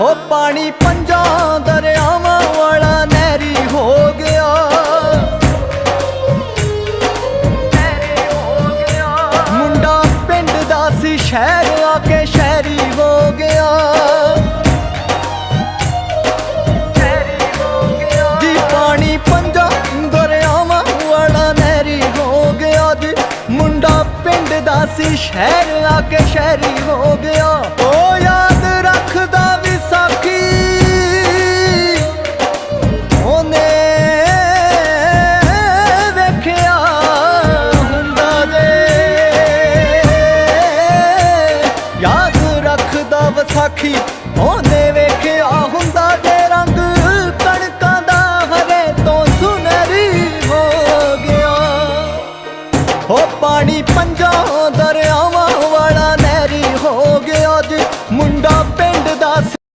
ਹੋ ਪਾਣੀ ਪੰਜਾਂ ਦਰਿਆਵਾਂ ਵਾਲਾ ਨਹਿਰੀ ਹੋ ਗਿਆ। ਮੁੰਡਾ ਪਿੰਡ ਦਾ ਸੀ ਸ਼ਹਿਰ ਆ ਕੇ ਸ਼ਹਿਰੀ ਹੋ ਗਿਆ। ਜੀ ਪਾਣੀ ਪੰਜਾਂ ਦਰਿਆਵਾਂ ਵਾਲਾ ਨਹਿਰੀ ਹੋ ਗਿਆ ਜੀ। ਮੁੰਡਾ ਪਿੰਡ ਦਾ ਸੀ ਸ਼ਹਿਰ ਆ ਕੇ ਸ਼ਹਿਰੀ ਹੋ ਗਿਆ। ਦਾ ਵਸਾਖੀ। ਉਹਨੇ ਵੇਖਿਆ ਹੁੰਦਾ ਤੇ ਰੰਗ ਕਣਕਾਂ ਦਾ ਹਰੇ ਤੋਂ ਸੁਨਹਿਰੀ ਹੋ ਗਿਆ। ਹੋ ਪਾਣੀ ਪੰਜਾਂ ਦਰਿਆਵਾਂ